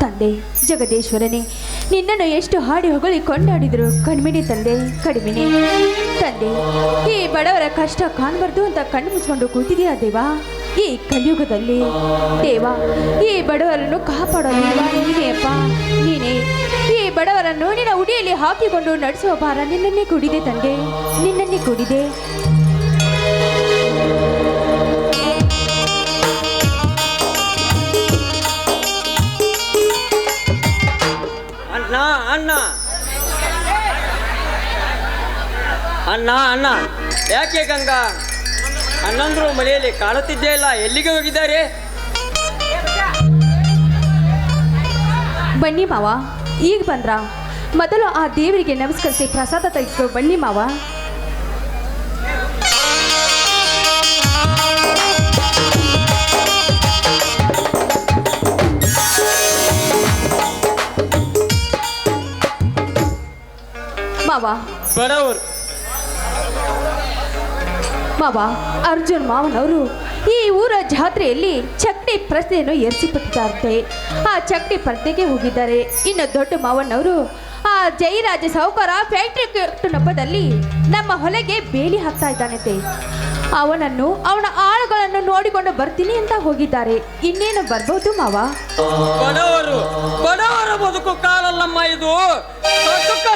ತಂದೆ, ಜಗದೀಶ್ವರನೇ, ನಿನ್ನನ್ನು ಎಷ್ಟು ಹಾಡಿ ಹೊಗಳಿ ಕೊಂಡಾಡಿದ್ರು ಕಣ್ಮಿಣಿ ತಂದೆ ಕಡಿಮಿನಿ ತಂದೆ, ಈ ಬಡವರ ಕಷ್ಟ ಕಾಣಬಾರ್ದು ಅಂತ ಕಣ್ಣು ಮುಚ್ಕೊಂಡು ಕೂತಿದೆಯಾ ದೇವಾ? ಈ ಕಲಿಯುಗದಲ್ಲಿ. ದೇವ, ಈ ಬಡವರನ್ನು ಕಾಪಾಡೋ ದೇವ ನೀನೇ ನೀನೇ. ಈ ಬಡವರನ್ನು ನಿನ್ನ ಉಡಿಯಲ್ಲಿ ಹಾಕಿಕೊಂಡು ನಡೆಸುವ ಭಾರ ನಿನ್ನನ್ನೇ ಕುಡಿದೆ ತಂದೆ. ನಿನ್ನನ್ನೇ ಕುಡಿದೆ. ಅಣ್ಣ ಅಣ್ಣ. ಅಣ್ಣ ಅಣ್ಣ. ಯಾಕೆ ಗಂಗಾ? ಅಣ್ಣಂದ್ರು ಮನೆಯಲ್ಲಿ ಕಾಣುತ್ತಿದ್ದೇ ಇಲ್ಲ. ಎಲ್ಲಿಗೆ ಹೋಗಿದ್ದಾರೆ? ಬನ್ನಿ ಮಾವ, ಈಗ ಬಂದ್ರ? ಮೊದಲು ಆ ದೇವರಿಗೆ ನಮಸ್ಕರಿಸಿ ಪ್ರಸಾದ ತೆಗೆದು ಬನ್ನಿ ಮಾವ. ಮಾವ. ಬಡವರು. ಮಾವ ಅರ್ಜುನ್ ಮಾವನವರು ಈ ಊರ ಜಾತ್ರೆಯಲ್ಲಿ ಚಕ್ಡಿ ಪ್ರಶ್ನೆಯನ್ನು ಏರಿಸಿಬಿಟ್ಟಿದ್ದಾರಂತೆ ಆ ಚಕ್ಡಿ ಪ್ರಶ್ನೆಗೆ ಹೋಗಿದ್ದಾರೆ. ಇನ್ನು ದೊಡ್ಡ ಮಾವನವರು ಆ ಜಯರಾಜ ಸಾಹುಕಾರ ಫ್ಯಾಕ್ಟ್ರಿ ನೆಪದಲ್ಲಿ ನಮ್ಮ ಹೊಲೆಗೆ ಬೇಲಿ ಹಾಕ್ತಾ ಇದ್ದಾನಂತೆ. ಅವನನ್ನು ಅವನ ಆಳುಗಳನ್ನು ನೋಡಿಕೊಂಡು ಬರ್ತೀನಿ ಅಂತ ಹೋಗಿದ್ದಾರೆ. ಇನ್ನೇನು ಬರ್ಬೋದು ಮಾವ? ಬಡವರು ಬಡವರ ಬದುಕು ಕಾಲಲ್ಲಮ್ಮ ಇದು.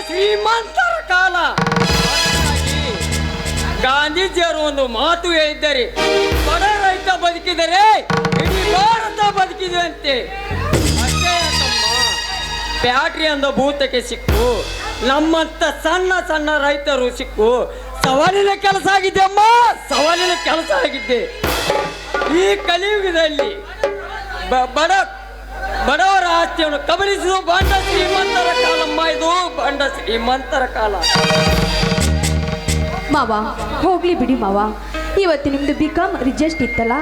ಶ್ರೀಮಂತರ ಕಾಲ. ಗಾಂಧೀಜಿಯವರು ಒಂದು ಮಾತು ಹೇಳಿದ್ದಾರೆ. ಬಡ ರೈತ ಬದುಕಿದರೆ ಇಡೀ ಭಾರತ ಬದುಕಿದೆ ಅಂತೆ ಅಷ್ಟೇ ಯಾಕಮ್ಮ ಬ್ಯಾಟ್ರಿ ಅಂದ ಭೂತಕ್ಕೆ ಸಿಕ್ಕು. ನಮ್ಮಂತ ಸಣ್ಣ ಸಣ್ಣ ರೈತರು ಸಿಕ್ಕು. ಸವಾಲಿನ ಕೆಲಸ ಆಗಿದೆ ಅಮ್ಮ. ಸವಾಲಿನ ಕೆಲಸ ಆಗಿದ್ದೆ ಈ ಕಲಿಯುಗದಲ್ಲಿ ಬಡ ಬಡವರ ಆಸ್ತಿಯನ್ನು ಕಬಳಿಸುವ ಬಂಡ ಶ್ರೀಮಂತರ ಕಾಲಮ್ಮ ಇದು ಬಂಡ ಶ್ರೀಮಂತರ ಕಾಲ. ಮಾವ ಹೋಗ್ಲಿ ಬಿಡಿ ಮಾವ. ಇವತ್ತು ನಿಮ್ದು ಬಿ ಕಾಮ್ ರಿಜೆಸ್ಟ್ ಇತ್ತಲ್ಲ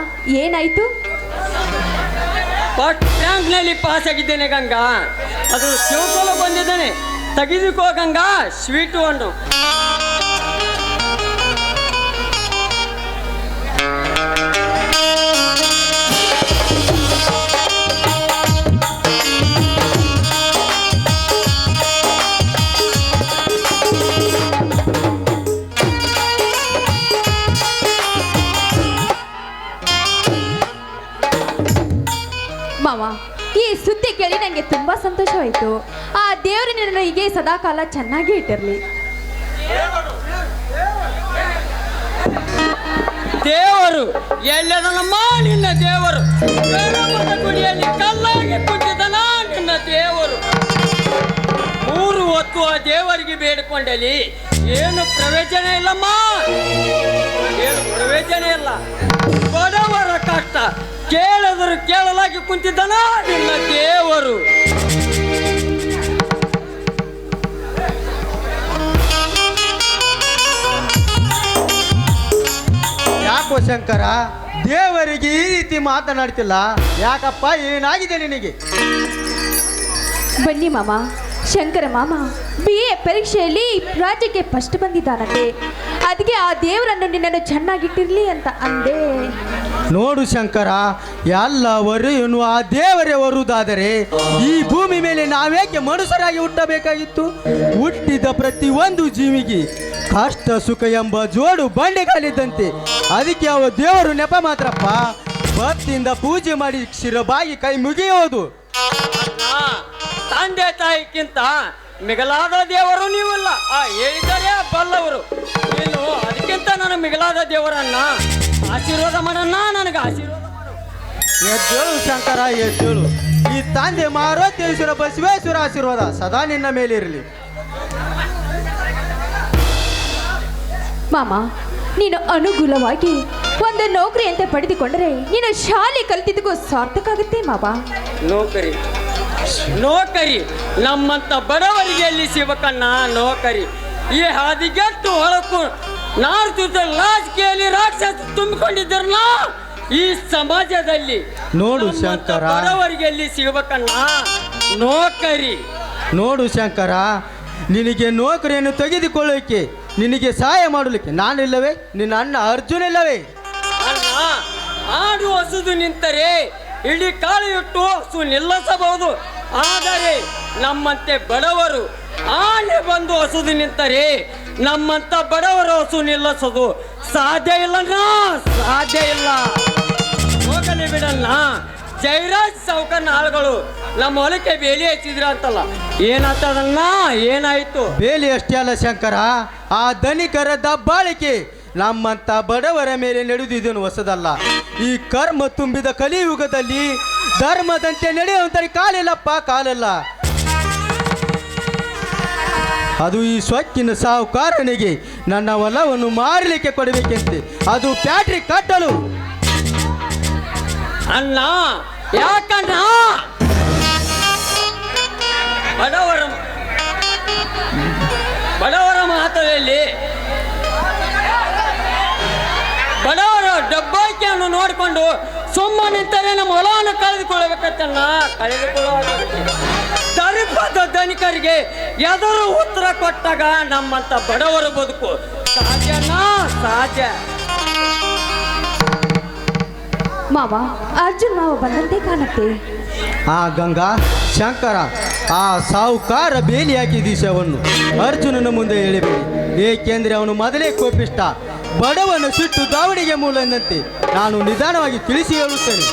ಏನಾಯ್ತು? ರ್ಯಾಂಕ್ನಲ್ಲಿ ಪಾಸ್ ಆಗಿದ್ದೇನೆ ಗಂಗಾ. ಅದು ಶಿವಕೋಲ ಬಂದಿದ್ದೇನೆ. ತೆಗೆದುಕೋ ಗಂಗಾ ಸ್ವೀಟು ಹಣ್ಣು ಈ ಸುದ್ದಿ ಕೇಳಿ ನನಗೆ ತುಂಬಾ ಸಂತೋಷವಾಯಿತು. ಆ ದೇವರು ನಿನ್ನನ್ನು ಹೀಗೆ ಸದಾಕಾಲ ಚೆನ್ನಾಗಿ ಇಟ್ಟಿರಲಿ. ದೇವರು. ಎಲ್ಲದನಮ್ಮ ನಿನ್ನ ದೇವರು. ಗುಡಿಯಲ್ಲಿ ಕಲ್ಲಾಗಿ ಕುಂತಿದನ ನಿನ್ನ ದೇವರು. ಮೂರು ಹೊತ್ತು ಆ ದೇವರಿಗೆ ಬೇಡಿಕೊಂಡಲಿ ಏನು ಪ್ರಯೋಜನ ಇಲ್ಲಮ್ಮ? ಏನು ಪ್ರಯೋಜನ ಇಲ್ಲ. ಕಷ್ಟ ಕೇಳಿದರು ಕೇಳಲಾಗಿ ಕುಂತಿದ್ದಾನ? ನಿನ್ನ ದೇವರು. ಯಾಕೋ ಶಂಕರ ದೇವರಿಗೆ ಈ ರೀತಿ ಮಾತನಾಡ್ತಿಲ್ಲ? ಯಾಕಪ್ಪ ಏನಾಗಿದೆ ನಿನಗೆ? ಬನ್ನಿ ಮಾಮ ಶಂಕರ ಮಾಮ ಬಿ ಎ ಪರೀಕ್ಷೆಯಲ್ಲಿ ರಾಜ್ಯಕ್ಕೆ ಫಸ್ಟ್ ಬಂದಿದ್ದಾನಂತೆ. ಅದಕ್ಕೆ ಆ ದೇವರನ್ನು ನಿನ್ನನ್ನು ಚೆನ್ನಾಗಿಟ್ಟಿರಲಿ ಅಂತ ಅಂದೆ. ನೋಡು ಶಂಕರ ಎಲ್ಲ ಹೊರೆಯನ್ನು ಆ ದೇವರೇ ಬರುವುದಾದರೆ ಈ ಭೂಮಿ ಮೇಲೆ ನಾವೇಕೆ ಮನುಷ್ಯರಾಗಿ ಹುಟ್ಟಬೇಕಾಗಿತ್ತು? ಹುಟ್ಟಿದ ಪ್ರತಿಯೊಂದು ಜೀವಿಗೆ ಕಷ್ಟ, ಸುಖ ಎಂಬ ಜೋಡು ಬಂಡೆಗಾಲಿದ್ದಂತೆ ಅದಕ್ಕೆ ಅವ ದೇವರು ನೆಪ ಮಾತ್ರಪ್ಪ. ಭಕ್ತಿಯಿಂದ ಪೂಜೆ ಮಾಡಿ ಶಿರಬಾಗಿ ಕೈ ಮುಗಿಯೋದು. ತಂದೆ ತಾಯಿಕ್ಕಿಂತ ಮಿಗಲಾದ ದೇವರು ನೀವಲ್ಲ. ಆ ಹೇಳಿದರೆ ಬಲ್ಲವರು. ನೀನು ಅದಕ್ಕಿಂತ ನಾನು ಮಿಗಲಾದ ದೇವರನ್ನ ಆಶೀರ್ವಾದ ಮಾಡೋಣ ನನಗೆ ಆಶೀರ್ವಾದ ಮಾಡು. ಎದ್ದೇಳು ಶಂಕರ ಎದ್ದೇಳು ಈ ತಂದೆ ಮಾರೋತ್ತೇಶ್ವರ ಬಸವೇಶ್ವರ ಆಶೀರ್ವಾದ ಸದಾ ನಿನ್ನ ಮೇಲಿರಲಿ ಮಾಮ ನೀನು ಅನುಕೂಲವಾಗಿ ಒಂದು ನೌಕರಿ ಅಂತ ಪಡೆದುಕೊಂಡರೆ ನೀನು ಶಾಲೆ ಕಲಿತಿದ್ದಕ್ಕೂ ಸಾರ್ಥಕ ಆಗುತ್ತೆ ಮಾವ ನೌಕರಿ. ನೌಕರಿ. ನಮ್ಮಂತ ಬಡವರಿಗೆ ಎಲ್ಲಿ ಸಿಗಬೇಕನ್ನ ನೌಕರಿ. ಈ ಹಾದಿಗೆ ಹೊಳಕು ನಾರ್ತು ರಾಜಕೀಯಲ್ಲಿ ರಾಕ್ಷಸ ತುಂಬಿಕೊಂಡಿದ್ದಾರಲ್ಲ ಈ ಸಮಾಜದಲ್ಲಿ ನೋಡು ಶಂಕರ. ಬಡವರಿಗೆ ಎಲ್ಲಿ ಸಿಗಬೇಕನ್ನ ನೌಕರಿ. ನೋಡು ಶಂಕರ ನಿನಗೆ ನೌಕರಿಯನ್ನು ತೆಗೆದುಕೊಳ್ಳೋಕೆ ನಿನಗೆ ಸಹಾಯ ಮಾಡಲಿಕ್ಕೆ ನಾನಿಲ್ಲವೇ? ನಿನ್ನ ಅಣ್ಣ ಅರ್ಜುನ ಇಲ್ಲವೇ ಅಲ್ಲ ಆಡು ಹಸುದು ನಿಂತರೆ ಇಡೀ ಕಾಳು ಇಟ್ಟು ಹಸು ನಿಲ್ಲಿಸಬಹುದು. ಆದರೆ ನಮ್ಮಂತೆ ಬಡವರು ಆನೆ ಬಂದು ಹಸುದು ನಿಂತರೆ ನಮ್ಮಂತ ಬಡವರು ಹಸು ನಿಲ್ಲಿಸೋದು ಸಾಧ್ಯ ಇಲ್ಲಣ್ಣ, ಸಾಧ್ಯ ಇಲ್ಲ. ಹೋಗಲಿ ಬಿಡಣ್ಣ. ಜೈರಾಜ್ ಸೌಕನ್ ಆಳುಗಳು ನಮ್ಮ ಹೊಲಕ್ಕೆ ಬೇಲಿ ಹಚ್ಚಿದ್ರ ಅಂತಲ್ಲ. ಏನಾಗ್ತದಣ್ಣ ಏನಾಯ್ತು? ಬೇಲಿ ಅಷ್ಟೇ ಅಲ್ಲ ಶಂಕರ? ಆ ಧನಿಕರ ದಬ್ಬಾಳಿಕೆ ನಮ್ಮಂತ ಬಡವರ ಮೇಲೆ ನಡೆದಿದ್ದೇನು ಹೊಸದಲ್ಲ. ಈ ಕರ್ಮ ತುಂಬಿದ ಕಲಿಯುಗದಲ್ಲಿ ಧರ್ಮದಂತೆ ನಡೆಯುವಂತ ಕಾಲಿಲ್ಲಪ್ಪ, ಕಾಲಲ್ಲ. ಅದು ಈ ಸೊಕ್ಕಿನ ಸಾಹುಕಾರನಿಗೆ ನನ್ನ ಹೊಲವನ್ನು ಮಾರಲಿಕ್ಕೆ ಕೊಡಬೇಕೆಂತೆ. ಅದು ಪ್ಯಾಟ್ರಿ ಕಟ್ಟಲು. ಅಣ್ಣ ಯಾಕಣ್ಣ? ಬಡವರ ಬಡವರ ಮಾತಲ್ಲಿ ಬಡವರು ಡಬ್ಬಾಕಿಯನ್ನು ನೋಡಿಕೊಂಡು ಸುಮ್ಮನೆ ನಿಂತರೆ ನಮ್ಮ ಹೊಲವನ್ನು ಕಳೆದುಕೊಳ್ಳಬೇಕಂತಣ್ಣ ಕಳೆದುಕೊಳ್ಳುವ ದರಿಪದ ಧನಿಕರಿಗೆ ಎದುರು ಉತ್ತರ ಕೊಟ್ಟಾಗ ನಮ್ಮಂತ ಬಡವರ ಬದುಕು ಸಾಧ್ಯನಾ? ಸಾಧ್ಯ. ಮಾವ ಅರ್ಜುನ್ ಮಾವ ಬಂದಂತೆ ಕಾಣುತ್ತೆ. ಆ ಗಂಗಾ ಶಂಕರ ಆ ಸಾಹುಕಾರ ಬೇಲಿ ಹಾಕಿದೀಶವನ್ನು ಅರ್ಜುನನ ಮುಂದೆ ಹೇಳಿಬೇಡಿ ಏಕೆಂದ್ರೆ ಅವನು ಮೊದಲೇ ಕೋಪಿಷ್ಟ ಬಡವನ ಸಿಟ್ಟು ದಾವಣಿಗೆ ಮೂಲ ಎಂದಂತೆ ನಾನು ನಿಧಾನವಾಗಿ ತಿಳಿಸಿ ಹೇಳುತ್ತೇನೆ.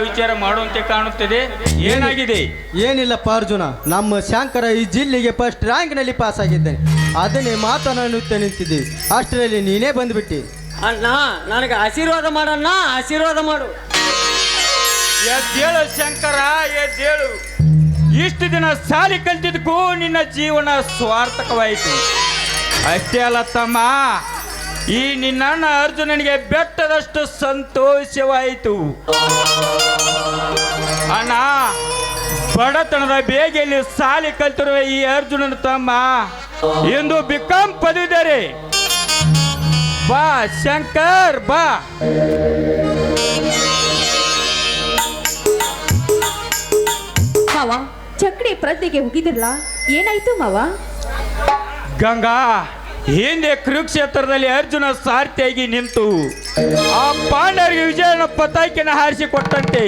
ವಿಚಾರ ಮಾಡುವಂತೆ ಕಾಣುತ್ತದೆ. ಏನಾಗಿದೆ? ಏನಿಲ್ಲಪ್ಪ ಅರ್ಜುನ ನಮ್ಮ ಶಂಕರ ಈ ಜಿಲ್ಲೆಗೆ ಫಸ್ಟ್ ರ್ಯಾಂಕ್ನಲ್ಲಿ ಪಾಸ್ ಆಗಿದ್ದೇನೆ. ಅದನ್ನೇ ಮಾತನಾಡುತ್ತಾ ನಿಂತಿದ್ದೆ. ಅಷ್ಟರಲ್ಲಿ ನೀನೇ ಬಂದ್ಬಿಟ್ಟಿ. ಅಣ್ಣ ನನಗೆ ಆಶೀರ್ವಾದ ಮಾಡಣ್ಣ ಆಶೀರ್ವಾದ ಮಾಡು. ಎದ್ದೇಳು ಶಂಕರ ಎದ್ದೇಳು. ಇಷ್ಟು ದಿನ ಸಾಲಿ ಕಲ್ತಿದ್ದಕ್ಕೂ ನಿನ್ನ ಜೀವನ ಸ್ವಾರ್ಥಕವಾಯಿತು. ಅಷ್ಟೇ ಅಲ್ಲ ತಮ್ಮ. ಈ ನಿನ್ನ ಅರ್ಜುನನಿಗೆ ಬೆಟ್ಟದಷ್ಟು ಸಂತೋಷವಾಯಿತು. ಅಣ್ಣ ಬಡತನದ ಬೇಗೆಯಲ್ಲಿ ಸಾಲಿ ಕಲ್ತಿರುವ ಈ ಅರ್ಜುನನ ತಮ್ಮ ಎಂದು ಬಿಕಾಂ ಪದವಿದ್ದಾರೆ ಬಾ ಶಂಕರ್ ಬಾ. ಮಾವ ಚಕ್ಡಿ ಪ್ರಜ್ಞೆಗೆ ಹೋಗಿದಿರಲ್ಲ ಏನಾಯ್ತು ಮಾವ? ಗಂಗಾ ಹಿಂದೆ ಕುರುಕ್ಷೇತ್ರದಲ್ಲಿ ಅರ್ಜುನ ಸಾರ್ಥಿಯಾಗಿ ನಿಂತು ಆ ಪಾಂಡವರಿಗೆ ವಿಜಯನ ಪತಾಕಿನ ಹಾರಿಸಿ ಕೊಟ್ಟಂತೆ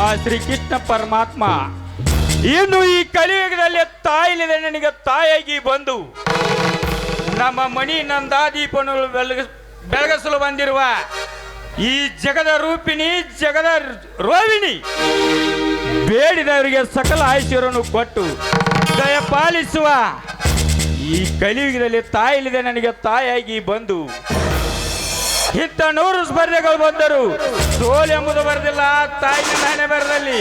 ಆ ಶ್ರೀಕೃಷ್ಣ ಪರಮಾತ್ಮ, ಇನ್ನು ಈ ಕಲಿಯುಗದಲ್ಲಿ ತಾಯಿಲಿದೆ, ನನಗೆ ತಾಯಾಗಿ ಬಂದು ನಮ್ಮ ಮಣಿ ನಂದಾದೀಪನು ಬೆಳಗ, ಬೆಳಗಿಸಲು ಬಂದಿರುವ ಈ ಜಗದ ರೂಪಿಣಿ, ಜಗದ ರೋಹಿಣಿ ಬೇಡಿದವರಿಗೆ ಸಕಲ ಐಶ್ವರ್ಯವನ್ನು ಕೊಟ್ಟು ದಯಪಾಲಿಸುವ ಈ ಕಲಿಯುಗದಲ್ಲಿ ತಾಯಿಲಿದೆ ನನಗೆ, ತಾಯಿಯಾಗಿ ಬಂದು. ಇಂಥ ನೂರು ಸ್ಪರ್ಧೆಗಳು ಬಂದರು ಸೋಲ್ ಎಂಬುದು ಬರದಿಲ್ಲ ತಾಯಿ ನಾನೇ ಬರದಲ್ಲಿ.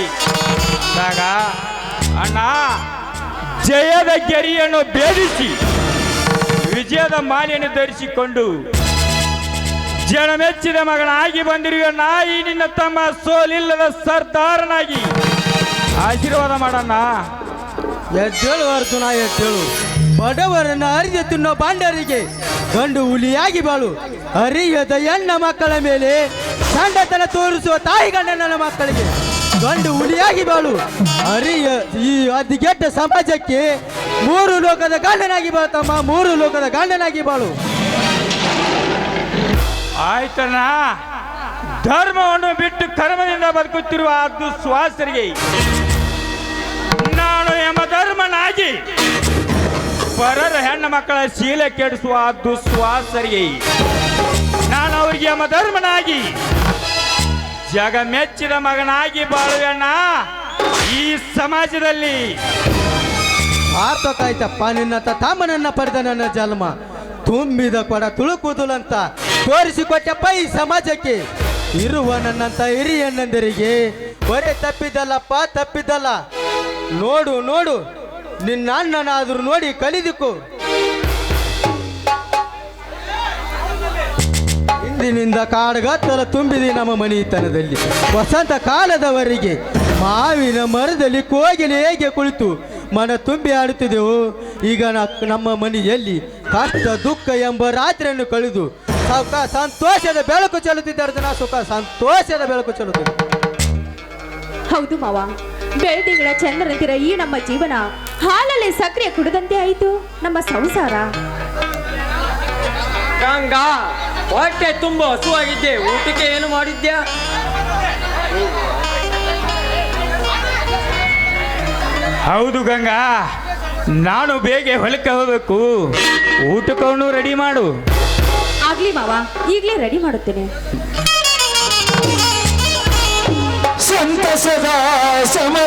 ಆಗ ಅಣ್ಣ, ಜಯದ ಗೆರಿಯನ್ನು ಬೇಡಿಸಿ ವಿಜಯದ ಮಾಲೆಯನ್ನು ಧರಿಸಿಕೊಂಡು, ಜನ ಮೆಚ್ಚಿದ ಮಗನಾಗಿ ಬಂದಿರುವ ನಾಯಿ ನಿನ್ನ ತಮ್ಮ ಸೋಲಿಲ್ಲದ ಸರ್ದಾರನಾಗಿ. ಆಶೀರ್ವಾದ ಮಾಡಣ್ಣ. ಎದ್ದೇಳು ಅರ್ಜುನ, ಎದ್ದೇಳು. ಬಡವರನ್ನ ಅರಿದು ತಿನ್ನೋ ಬಾಂಡರಿಗೆ ಗಂಡು ಹುಲಿಯಾಗಿ ಬಾಳು. ಅರಿಯದ ಹೆಣ್ಣ ಮಕ್ಕಳ ಮೇಲೆ ಸಂಡತನ ತೋರಿಸುವ ತಾಯಿ ಗಂಡನ ಮಕ್ಕಳಿಗೆ ಗಂಡು ಹುಲಿಯಾಗಿ ಬಾಳು. ಅರಿಯ ಈ ಅತಿ ಕೆಟ್ಟ ಸಮಾಜಕ್ಕೆ ಮೂರು ಲೋಕದ ಗಂಡನಾಗಿ ಬಾಳ್ತಮ್ಮ ಮೂರು ಲೋಕದ ಗಂಡನಾಗಿ ಬಾಳು. ಆಯ್ತಣ್ಣ. ಧರ್ಮವನ್ನು ಬಿಟ್ಟು ಕರ್ಮದಿಂದ ಬದುಕುತ್ತಿರುವ ಅದು ಸ್ವಾಸರಿಗೆ ನಾನು ಯಮಧರ್ಮನಾಗಿ ಪರರ ಹೆಣ್ಣು ಮಕ್ಕಳ ಶೀಲ ಕೆಡಿಸುವ ದುಸ್ವಾಸರಿ ದುಸ್ವಾಸರಿಗೆ ನಾನು ಅವರಿಗೆ ಯಮಧರ್ಮನಾಗಿ ಜಗ ಮೆಚ್ಚಿದ ಮಗನಾಗಿ ಬಾಳುವಣ್ಣ. ಈ ಸಮಾಜದಲ್ಲಿ ಆತಾಯ್ತಪ್ಪ ನಿನ್ನ ತಾಮನನ್ನ ಪಡೆದ ನನ್ನ ಜನ್ಮ. ತುಂಬಿದ ಕೊಡ ತುಳುಕುದುಲಂತ ತೋರಿಸಿಕೊಟ್ಟಪ್ಪ ಈ ಸಮಾಜಕ್ಕೆ. ಇರುವ ನನ್ನಂತ ಹಿರಿಯಣ್ಣಂದರಿಗೆ ಬರೇ ತಪ್ಪಿದ್ದಲ್ಲಪ್ಪ, ತಪ್ಪಿದ್ದಲ್ಲ. ನೋಡು ನೋಡು. ನಿನ್ನ ಅಣ್ಣನಾದ್ರೂ ನೋಡಿ ಕಲಿದಿಕ್ಕು ಇಂದಿನಿಂದ ಕಾಡಗತ್ತಲ ತುಂಬಿದೆ ನಮ್ಮ ಮನೆತನದಲ್ಲಿ. ವಸಂತ ಕಾಲದವರೆಗೆ ಮಾವಿನ ಮರದಲ್ಲಿ ಕೋಗಿಲೆ ಹೇಗೆ ಕುಳಿತು ಮನ ತುಂಬಿ ಆಡುತ್ತಿದೆವು ಈಗ ನಮ್ಮ ಮನೆಯಲ್ಲಿ ಕಷ್ಟ ದುಃಖ ಎಂಬ ರಾತ್ರಿಯನ್ನು ಕಳೆದು ಸುಖ ಸಂತೋಷದ ಬೆಳಕು ಚೆಲ್ಲುತ್ತಿದ್ದಾರೆ ಸುಖ ಸಂತೋಷದ ಬೆಳಕು ಚೆಲ್ಲುತ್ತಿದೆ ಹೌದು ಮಾವ ಬೆಳದಿಂಗಳ ಚಂದ್ರನಂತಿರ ಈ ನಮ್ಮ ಜೀವನ ಹಾಲಲ್ಲಿ ಸಕ್ರಿಯ ಕುಡದಂತೆ ಆಯಿತು. ನಮ್ಮ ಸಂಸಾರ. ಗಂಗಾ ಹೊಟ್ಟೆ ತುಂಬ ಹಸುವಾಗಿದ್ದೆ. ಊಟಕ್ಕೆ ಏನು ಮಾಡಿದ್ಯಾ? ಹೌದು ಗಂಗಾ ನಾನು ಬೇಗ ಹೊಲಕ್ಕೆ ಹೋಗಬೇಕು. ಊಟಕ್ಕವನು ರೆಡಿ ಮಾಡು. ಆಗ್ಲಿ ಮಾವ ಈಗಲೇ ರೆಡಿ ಮಾಡುತ್ತೇನೆ. ಸಂತಸದ ಸಮಯದಲ್ಲಿ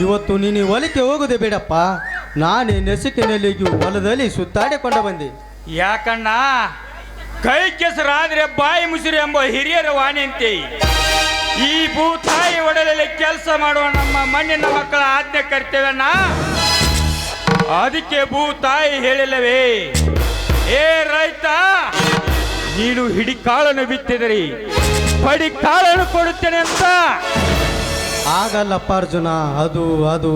ಇವತ್ತು ನೀನು ಹೊಲಕ್ಕೆ ಹೋಗೋದೇ ಬೇಡಪ್ಪ. ನಾನೇ ನೆಸಕಿನಲ್ಲಿ ಹೊಲದಲ್ಲಿ ಸುತ್ತಾಡಿಕೊಂಡು ಬಂದೆ. ಯಾಕಣ್ಣ? ಕೈ ಕೆಸರಾದ್ರೆ ಬಾಯಿ ಮುಸಿರಿ ಎಂಬ ಹಿರಿಯರ ವಾಣಿಯಂತೆ ಈ ಭೂತಾಯಿ ಒಡಲಲ್ಲಿ ಕೆಲಸ ಮಾಡುವ ನಮ್ಮ ಮಣ್ಣಿನ ಮಕ್ಕಳ ಆಜ್ಞೆ ಕರ್ತೇವಣ್ಣ ಅದಕ್ಕೆ ಭೂತಾಯಿ ಹೇಳಿಲ್ಲವೇ? ಏ ರೈತ, ನೀನು ಹಿಡಿ ಕಾಳನ್ನು ಬಿತ್ತಿದ್ರಿ ಪಡಿ ಕಾಳನ್ನು ಕೊಡುತ್ತೇನೆ ಅಂತ ಆಗಲ್ಲಪ್ಪ ಅರ್ಜುನ ಅದು ಅದು.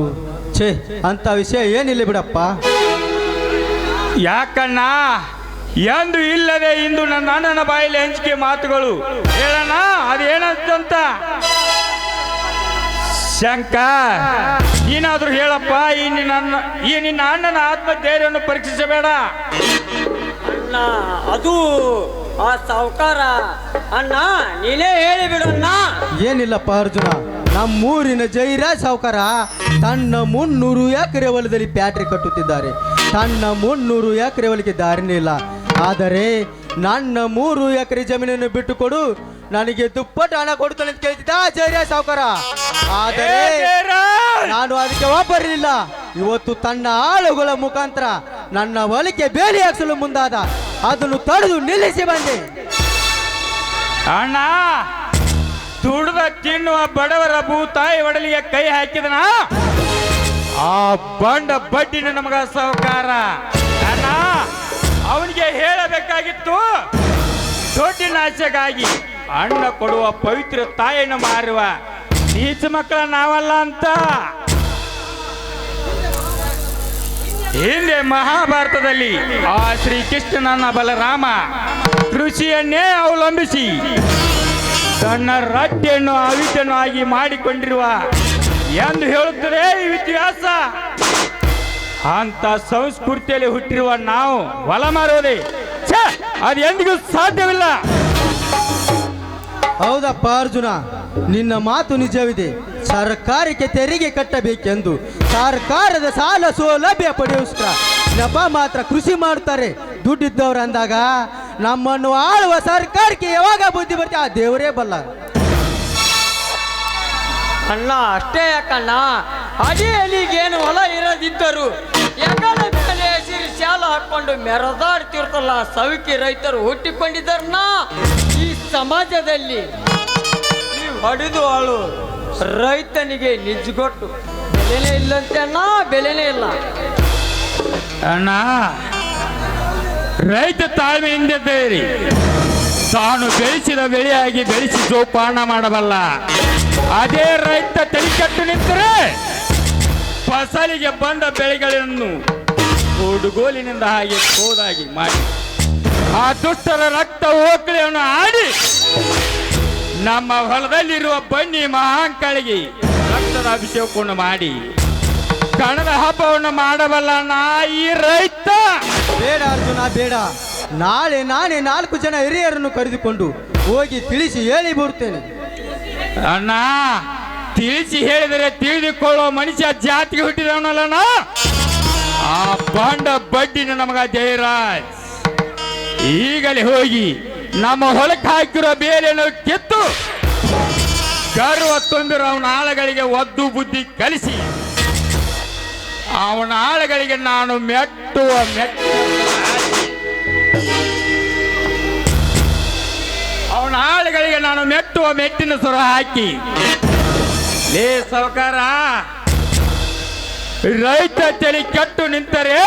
ಛೇ ಅಂತ ವಿಷಯ ಏನಿಲ್ಲ ಬಿಡಪ್ಪ. ಯಾಕಣ್ಣ? ಎಂದು ಇಲ್ಲದೆ ಇಂದು ನನ್ನ ಅಣ್ಣನ ಬಾಯಲ್ಲಿ ಹಂಚಿಕೆ ಮಾತುಗಳು. ಹೇಳಣ್ಣ ಅದೇನಂತ ಶಂಕ ನೀನಾದ್ರೂ ಹೇಳಪ್ಪ ಈ ನಿನ್ನ ಈ ನಿನ್ನ ಅಣ್ಣನ ಆತ್ಮಧೈರ್ಯವನ್ನು ಪರೀಕ್ಷಿಸಬೇಡ. ಅಣ್ಣ ಅದು ಆ ಸಾವುಕಾರ. ಅಣ್ಣ ನೀನೇ ಹೇಳಿಬಿಡು ಅಣ್ಣ. ಏನಿಲ್ಲಪ್ಪ ಅರ್ಜುನ ನಮ್ಮೂರಿನ ಜೈರಾಜ್ ಸಾವುಕಾರ ತನ್ನ ಮುನ್ನೂರು ಎಕರೆ ಹೊಲದಲ್ಲಿ ಪ್ಯಾಟ್ರಿ ಕಟ್ಟುತ್ತಿದ್ದಾರೆ. ತನ್ನ ಮುನ್ನೂರು ಎಕರೆ ಹೊಲಕ್ಕೆ ದಾರಿನೇ ಇಲ್ಲ. ಆದರೆ ನನ್ನ ಮೂರು ಎಕರೆ ಜಮೀನನ್ನು ಬಿಟ್ಟುಕೊಡು. ನನಗೆ ದುಪ್ಪಟ್ಟು ಹಣ ಕೊಡ್ತಾನೆ ಅಂತ ಕೇಳ್ತಿದ್ದ ಜೈರಾಜ್ ಸಾವುಕಾರ. ಆದರೆ ನಾನು ಅದಕ್ಕೆ ಒಬ್ಬರಿಲ್ಲ. ಇವತ್ತು ತನ್ನ ಆಳುಗಳ ಮುಖಾಂತರ ನನ್ನ ಹೊಲಿಕೆ ಬೇಲಿ ಹಾಕಿಸಲು ಮುಂದಾದ. ಅದನ್ನು ತಡೆದು ನಿಲ್ಲಿಸಿ ಬಂದೆ. ಅಣ್ಣ! ದುಡ್ದ ತಿನ್ನುವ ಬಡವರ ಭೂತಾಯಿ ಒಡಲಿಗೆ ಕೈ ಹಾಕಿದನ? ಆ ಬಂಡ ಬಡ್ಡಿನ ನಮಗ ಸಹಕಾರ. ಅವನಿಗೆ ಹೇಳಬೇಕಾಗಿತ್ತು ದೊಡ್ಡ ಆಸೆಗಾಗಿ ಅಣ್ಣ ಕೊಡುವ ಪವಿತ್ರ ತಾಯಿಯನ್ನು ಮಾರುವ ನೀಚ ಮಕ್ಕಳ ನಾವಲ್ಲ ಅಂತ. ಹಿಂದೆ ಮಹಾಭಾರತದಲ್ಲಿ ಆ ಶ್ರೀ ಶ್ರೀಕೃಷ್ಣನನ್ನ ಬಲರಾಮ ಕೃಷಿಯನ್ನೇ ಅವಲಂಬಿಸಿ ತನ್ನ ರಾಜ್ಯನ್ನು ಅವಿತನ್ನು ಆಗಿ ಮಾಡಿಕೊಂಡಿರುವ ಎಂದು ಹೇಳುತ್ತದೆ ಈ ಇತಿಹಾಸ. ಅಂತ ಸಂಸ್ಕೃತಿಯಲ್ಲಿ ಹುಟ್ಟಿರುವ ನಾವು ಹೊಲ ಮಾರೋದೆ ಅದು ಎಂದಿಗೂ ಸಾಧ್ಯವಿಲ್ಲ. ಹೌದಪ್ಪ ಅರ್ಜುನ, ನಿನ್ನ ಮಾತು ನಿಜವಿದೆ. ಸರ್ಕಾರಕ್ಕೆ ತೆರಿಗೆ ಕಟ್ಟಬೇಕೆಂದು ಸರ್ಕಾರದ ಸಾಲ ಸೌಲಭ್ಯ ಪಡೆಯೋಸ್ಕರ ನೆಪ ಮಾತ್ರ ಕೃಷಿ ಮಾಡ್ತಾರೆ ದುಡ್ಡಿದ್ದವ್ರು ಅಂದಾಗ ನಮ್ಮನ್ನು ಆಳುವ ಸರ್ಕಾರಕ್ಕೆ ಯಾವಾಗ ಬುದ್ಧಿ ಬರ್ತೀವಿ ಆ ದೇವರೇ ಬಲ್ಲ. ಅಣ್ಣ ಅಷ್ಟೇ ಯಾಕಣ್ಣ? ಅಡಿಯಲ್ಲಿಗೇನು ಹೊಲ ಇರದಿದ್ದರು ಎಗಲ ಮೇಲೆ ಶಾಲ ಹಾಕೊಂಡು ಮೆರೆದಾಡ್ತಿರ್ತಲ್ಲ ಸವಿಕಿ ರೈತರು ಹುಟ್ಟಿಕೊಂಡಿದ್ದಾರನ್ನ ಈ ಸಮಾಜದಲ್ಲಿ ಈ ಹೊಡೆದು ಆಳು ರೈತನಿಗೆ ನಿಜ್ಗೊಟ್ಟು ಬೆಲೆನೇ ಇಲ್ಲಂತೆ ಅಣ್ಣ ಬೆಲೆನೇ ಇಲ್ಲ. ಅಣ್ಣ ರೈತ ತಾಳ್ಮೆಯಿಂದ ಇದ್ದೀರಿ ತಾನು ಬೆಳೆಸಿದ ಬೆಳೆಯಾಗಿ ಬೆಳೆಸಿ ಜೋಪಾನ ಮಾಡಬಲ್ಲ. ಅದೇ ರೈತ ತಳಿಕಟ್ಟು ನಿಂತರೆ ಫಸಲಿಗೆ ಬಂದ ಬೆಳೆಗಳನ್ನು ಉಡುಗೋಲಿನಿಂದ ಹಾಗೆ ಹೋದಾಗಿ ಮಾಡಿ. ಆ ದುಷ್ಟರ ರಕ್ತ ಓಕಳಿಯನ್ನು ಆಡಿ ನಮ್ಮ ಹೊಲದಲ್ಲಿರುವ ಬನ್ನಿ ಮಹಾಂಕಳಿಗೆ ರಕ್ತದ ಅಭಿಷೇಕವನ್ನು ಮಾಡಿ. ಕಣದ ಹಬ್ಬವನ್ನು ಮಾಡಬಲ್ಲ ನಾ ಈ ರೈತ. ಬೇಡ ಅರ್ಜುನ ಬೇಡ. ನಾಳೆ ನಾನೇ ನಾಲ್ಕು ಜನ ಹಿರಿಯರನ್ನು ಕರೆದುಕೊಂಡು ಹೋಗಿ ತಿಳಿಸಿ ಹೇಳಿ ಬರುತ್ತೇನೆ. ಅಣ್ಣ ತಿಳಿಸಿ ಹೇಳಿದರೆ ತಿಳಿದುಕೊಳ್ಳುವ ಮನುಷ್ಯ ಜಾತಿಗೆ ಹುಟ್ಟಿದವನಲ್ಲಣ್ಣ? ಆ ಬಾಂಡ ಬಡ್ಡಿನ ನಮಗ ಜಯರಾಜ್. ಈಗಲೇ ಹೋಗಿ ನಮ್ಮ ಹೊಲಕ್ಕೆ ಹಾಕಿರೋ ಬೇಲೆಯನ್ನು ಕಿತ್ತು. ಗರ್ವ ತುಂಬಿರೋ ಅವನ ಆಳಗಳಿಗೆ ಒದ್ದು ಬುದ್ಧಿ ಕಲಿಸಿ. ಅವನ ಆಳುಗಳಿಗೆ ನಾನು ಮೆಟ್ಟುವ ಮೆಟ್ಟ. ಅವನ ಆಳುಗಳಿಗೆ ನಾನು ಮೆಟ್ಟುವ ಮೆಟ್ಟಿನ ಸುರ ಹಾಕಿ. ಲೇ ಸಾವುಕಾರ, ರೈತ ಚಳಿ ಕೆಟ್ಟು ನಿಂತರೆ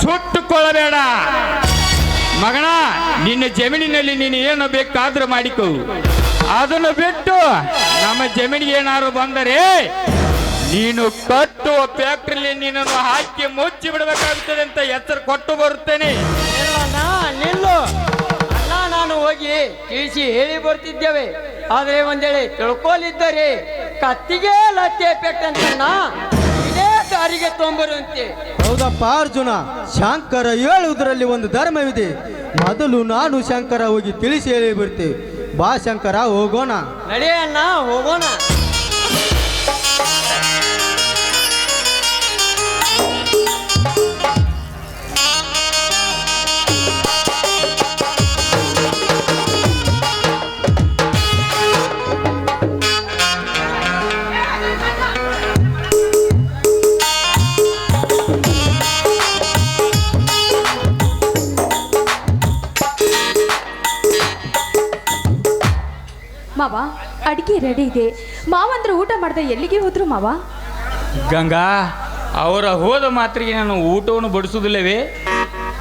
ಸುಟ್ಟುಕೊಳ್ಳಬೇಡ. ಮಗನ, ನಿನ್ನ ಜಮೀನಿನಲ್ಲಿ ನೀನು ಏನು ಬೇಕಾದ್ರೂ ಮಾಡಿಕೋ. ಅದನ್ನು ಬಿಟ್ಟು ನಮ್ಮ ಜಮೀನಿಗೆ ಏನಾದ್ರು ಬಂದರೆ ನೀನು ಕಟ್ಟುವ ಫ್ಯಾಕ್ಟ್ರಿಲಿ ನೀನನ್ನು ಹಾಕಿ ಮುಚ್ಚಿ ಬಿಡಬೇಕಾಗುತ್ತದೆ ಅಂತ ಎತ್ತರ ಕೊಟ್ಟು ಬರುತ್ತೇನೆ. ನಿಲ್ಲು. ಅಣ್ಣ ನಾನು ಹೋಗಿ ತಿಳಿಸಿ ಹೇಳಿ ಬರ್ತಿದ್ದೇವೆ. ಆದ್ರೆ ಒಂದೇಳೆ ತಿಳ್ಕೊಲಿದ್ದರೆ ಕತ್ತಿಗೆ ಲತ್ತೆ ಪೆಟ್ಟಂತಣ್ಣ ಇದೇ ದಾರಿಗೆ ತೊಂಬರುವಂತೆ ಹೌದಪ್ಪ ಅರ್ಜುನ ಶಂಕರ ಹೇಳುವುದರಲ್ಲಿ ಒಂದು ಧರ್ಮವಿದೆ. ಮೊದಲು ನಾನು ಶಂಕರ ಹೋಗಿ ತಿಳಿಸಿ ಹೇಳಿ ಬರ್ತೇವೆ ಬಾ ಶಂಕರ ಹೋಗೋಣ. ನಡೆಯಣ್ಣ ಹೋಗೋಣ. ಅಡಿಗೆ ರೆಡಿ ಇದೆ. ಮಾವಂದ್ರೆ ಊಟ ಮಾಡ್ದೆ ಎಲ್ಲಿಗೆ ಹೋದ್ರು ಮಾವ? ಗಂಗಾ ಅವರ ಹೋದ ಮಾತ್ರಿಗೆ ನಾನು ಊಟವನ್ನು ಬಡಿಸುವುದಿಲ್ಲವೇ?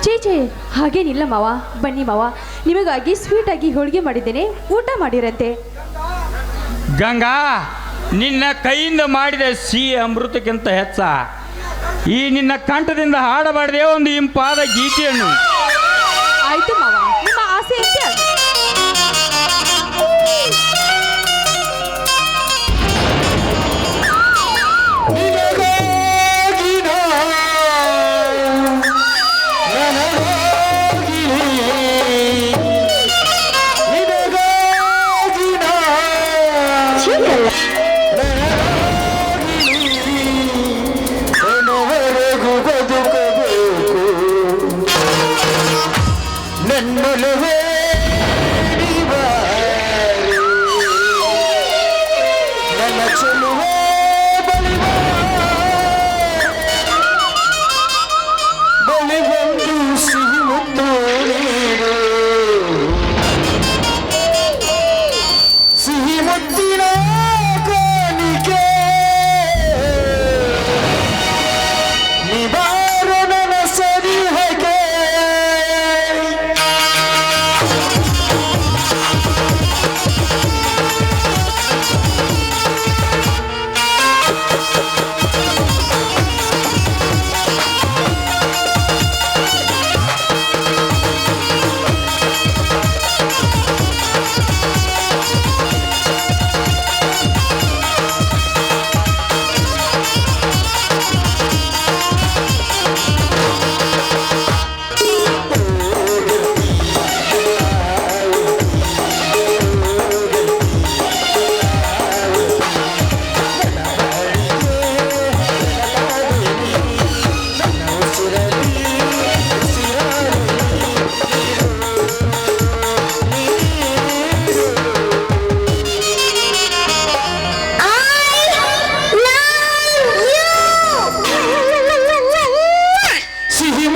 ಚೀಚೆ ಹಾಗೇನಿಲ್ಲ ಮಾವ. ಬನ್ನಿ ಮಾವ. ನಿಮಗಾಗಿ ಸ್ವೀಟ್ ಆಗಿ ಹೋಳಿಗೆ ಮಾಡಿದ್ದೇನೆ. ಊಟ ಮಾಡಿರಂತೆ. ಗಂಗಾ ನಿನ್ನ ಕೈಯಿಂದ ಮಾಡಿದ ಸಿಹಿ ಅಮೃತಕ್ಕಿಂತ ಹೆಚ್ಚ. ಈ ನಿನ್ನ ಕಂಠದಿಂದ ಹಾಡಬಾರ್ದೇ ಒಂದು ಇಂಪಾದ ಗೀತೆಯನ್ನು. ಆಯ್ತು ಮಾವ. ನಿಮ್ಮ ಆಸೆ ಸಿಹಿ